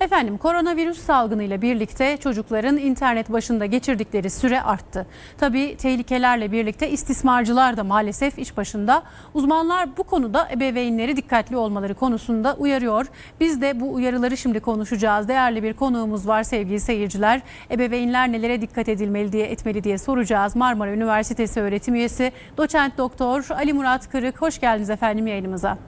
Efendim koronavirüs salgınıyla birlikte çocukların internet başında geçirdikleri süre arttı. Tabii tehlikelerle birlikte istismarcılar da maalesef iş başında. Uzmanlar bu konuda ebeveynleri dikkatli olmaları konusunda uyarıyor. Biz de bu uyarıları şimdi konuşacağız. Değerli bir konuğumuz var sevgili seyirciler. Ebeveynler nelere dikkat edilmeli diye etmeli diye soracağız. Marmara Üniversitesi öğretim üyesi doçent doktor Ali Murat Kırık. Hoş geldiniz efendim yayınımıza.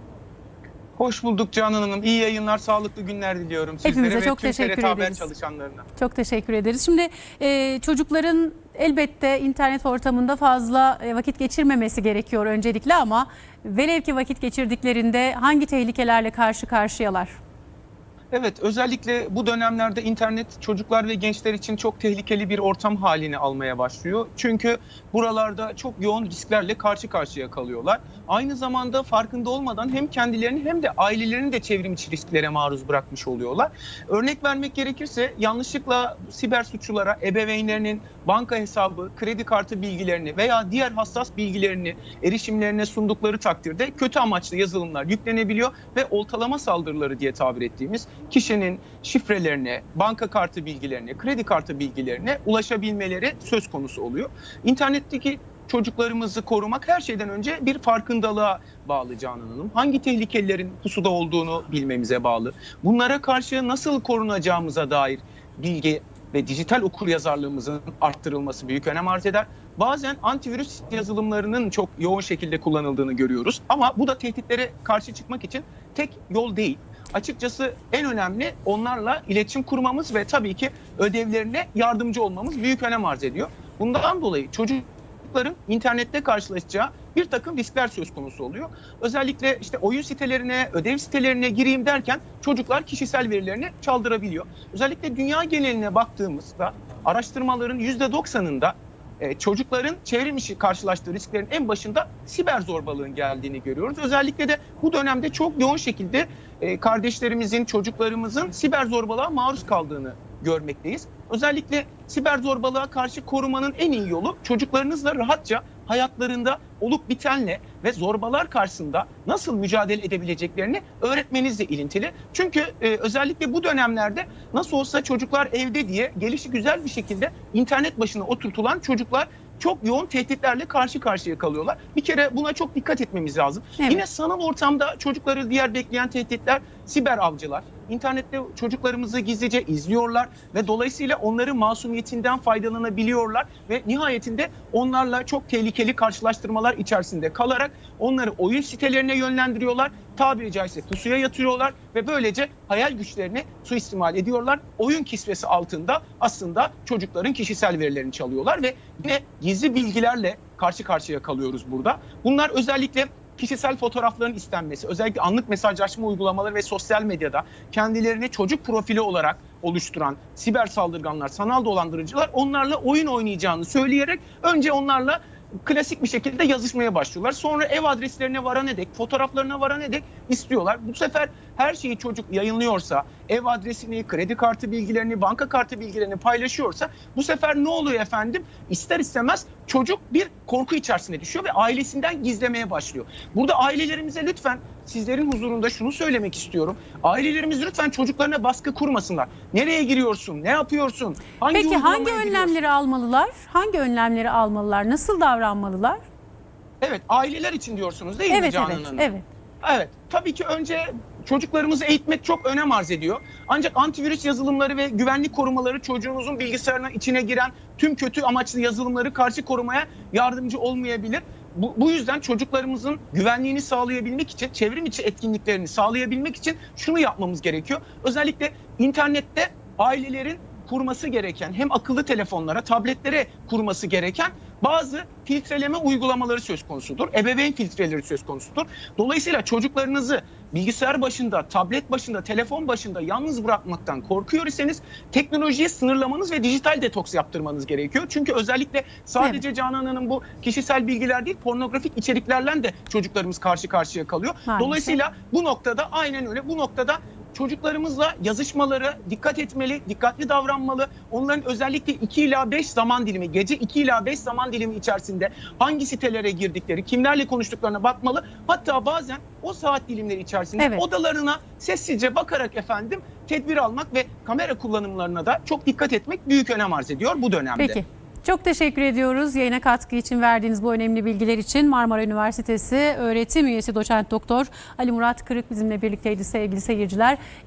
Hoş bulduk Canan Hanım. İyi yayınlar, sağlıklı günler diliyorum sizlere Hepimize ve çok tüm teşekkür TRT Haber ederiz. çalışanlarına. Çok teşekkür ederiz. Şimdi e, çocukların elbette internet ortamında fazla e, vakit geçirmemesi gerekiyor öncelikle ama velev ki vakit geçirdiklerinde hangi tehlikelerle karşı karşıyalar? Evet, özellikle bu dönemlerde internet çocuklar ve gençler için çok tehlikeli bir ortam halini almaya başlıyor. Çünkü buralarda çok yoğun risklerle karşı karşıya kalıyorlar. Aynı zamanda farkında olmadan hem kendilerini hem de ailelerini de çevrim içi risklere maruz bırakmış oluyorlar. Örnek vermek gerekirse yanlışlıkla siber suçlulara ebeveynlerinin banka hesabı, kredi kartı bilgilerini veya diğer hassas bilgilerini erişimlerine sundukları takdirde kötü amaçlı yazılımlar yüklenebiliyor ve oltalama saldırıları diye tabir ettiğimiz kişinin şifrelerine, banka kartı bilgilerine, kredi kartı bilgilerine ulaşabilmeleri söz konusu oluyor. İnternetteki çocuklarımızı korumak her şeyden önce bir farkındalığa bağlı Canan Hanım. Hangi tehlikelerin pusuda olduğunu bilmemize bağlı. Bunlara karşı nasıl korunacağımıza dair bilgi ve dijital okuryazarlığımızın arttırılması büyük önem arz eder. Bazen antivirüs yazılımlarının çok yoğun şekilde kullanıldığını görüyoruz. Ama bu da tehditlere karşı çıkmak için tek yol değil. Açıkçası en önemli onlarla iletişim kurmamız ve tabii ki ödevlerine yardımcı olmamız büyük önem arz ediyor. Bundan dolayı çocukların internette karşılaşacağı bir takım riskler söz konusu oluyor. Özellikle işte oyun sitelerine, ödev sitelerine gireyim derken çocuklar kişisel verilerini çaldırabiliyor. Özellikle dünya geneline baktığımızda araştırmaların %90'ında e, çocukların çevrim içi karşılaştığı risklerin en başında siber zorbalığın geldiğini görüyoruz. Özellikle de bu dönemde çok yoğun şekilde e, kardeşlerimizin, çocuklarımızın siber zorbalığa maruz kaldığını görmekteyiz. Özellikle siber zorbalığa karşı korumanın en iyi yolu çocuklarınızla rahatça hayatlarında olup bitenle ve zorbalar karşısında nasıl mücadele edebileceklerini öğretmenizle ilintili. Çünkü e, özellikle bu dönemlerde nasıl olsa çocuklar evde diye gelişi güzel bir şekilde internet başına oturtulan çocuklar çok yoğun tehditlerle karşı karşıya kalıyorlar. Bir kere buna çok dikkat etmemiz lazım. Evet. Yine sanal ortamda çocukları diğer bekleyen tehditler siber avcılar. İnternette çocuklarımızı gizlice izliyorlar ve dolayısıyla onların masumiyetinden faydalanabiliyorlar ve nihayetinde onlarla çok tehlikeli karşılaştırmalar içerisinde kalarak onları oyun sitelerine yönlendiriyorlar. Tabiri caizse pusuya yatırıyorlar ve böylece hayal güçlerini suistimal ediyorlar. Oyun kisvesi altında aslında çocukların kişisel verilerini çalıyorlar ve yine gizli bilgilerle karşı karşıya kalıyoruz burada. Bunlar özellikle kişisel fotoğrafların istenmesi, özellikle anlık mesajlaşma uygulamaları ve sosyal medyada kendilerini çocuk profili olarak oluşturan siber saldırganlar, sanal dolandırıcılar onlarla oyun oynayacağını söyleyerek önce onlarla klasik bir şekilde yazışmaya başlıyorlar. Sonra ev adreslerine varana dek, fotoğraflarına varana dek istiyorlar. Bu sefer her şeyi çocuk yayınlıyorsa, ev adresini, kredi kartı bilgilerini, banka kartı bilgilerini paylaşıyorsa bu sefer ne oluyor efendim? İster istemez çocuk bir korku içerisine düşüyor ve ailesinden gizlemeye başlıyor. Burada ailelerimize lütfen sizlerin huzurunda şunu söylemek istiyorum. Ailelerimiz lütfen çocuklarına baskı kurmasınlar. Nereye giriyorsun? Ne yapıyorsun? Hangi Peki hangi uygulamaya giriyorsun? önlemleri almalılar? Hangi önlemleri almalılar? Nasıl davranmalılar? Evet, aileler için diyorsunuz değil mi Evet Canan evet Hanım? evet. Evet. Tabii ki önce çocuklarımızı eğitmek çok önem arz ediyor. Ancak antivirüs yazılımları ve güvenlik korumaları çocuğunuzun bilgisayarına içine giren tüm kötü amaçlı yazılımları karşı korumaya yardımcı olmayabilir. Bu, bu yüzden çocuklarımızın güvenliğini sağlayabilmek için, çevrim içi etkinliklerini sağlayabilmek için şunu yapmamız gerekiyor. Özellikle internette ailelerin kurması gereken hem akıllı telefonlara, tabletlere kurması gereken bazı filtreleme uygulamaları söz konusudur. Ebeveyn filtreleri söz konusudur. Dolayısıyla çocuklarınızı bilgisayar başında, tablet başında, telefon başında yalnız bırakmaktan korkuyor iseniz teknolojiyi sınırlamanız ve dijital detoks yaptırmanız gerekiyor. Çünkü özellikle sadece Canan Hanım bu kişisel bilgiler değil pornografik içeriklerle de çocuklarımız karşı karşıya kalıyor. Maalesef. Dolayısıyla bu noktada aynen öyle bu noktada çocuklarımızla yazışmaları dikkat etmeli, dikkatli davranmalı. Onların özellikle 2 ila 5 zaman dilimi, gece 2 ila 5 zaman dilimi içerisinde hangi sitelere girdikleri, kimlerle konuştuklarına bakmalı. Hatta bazen o saat dilimleri içerisinde Evet. odalarına sessizce bakarak efendim tedbir almak ve kamera kullanımlarına da çok dikkat etmek büyük önem arz ediyor bu dönemde. Peki. Çok teşekkür ediyoruz yayına katkı için verdiğiniz bu önemli bilgiler için. Marmara Üniversitesi öğretim üyesi doçent doktor Ali Murat Kırık bizimle birlikteydi sevgili seyirciler.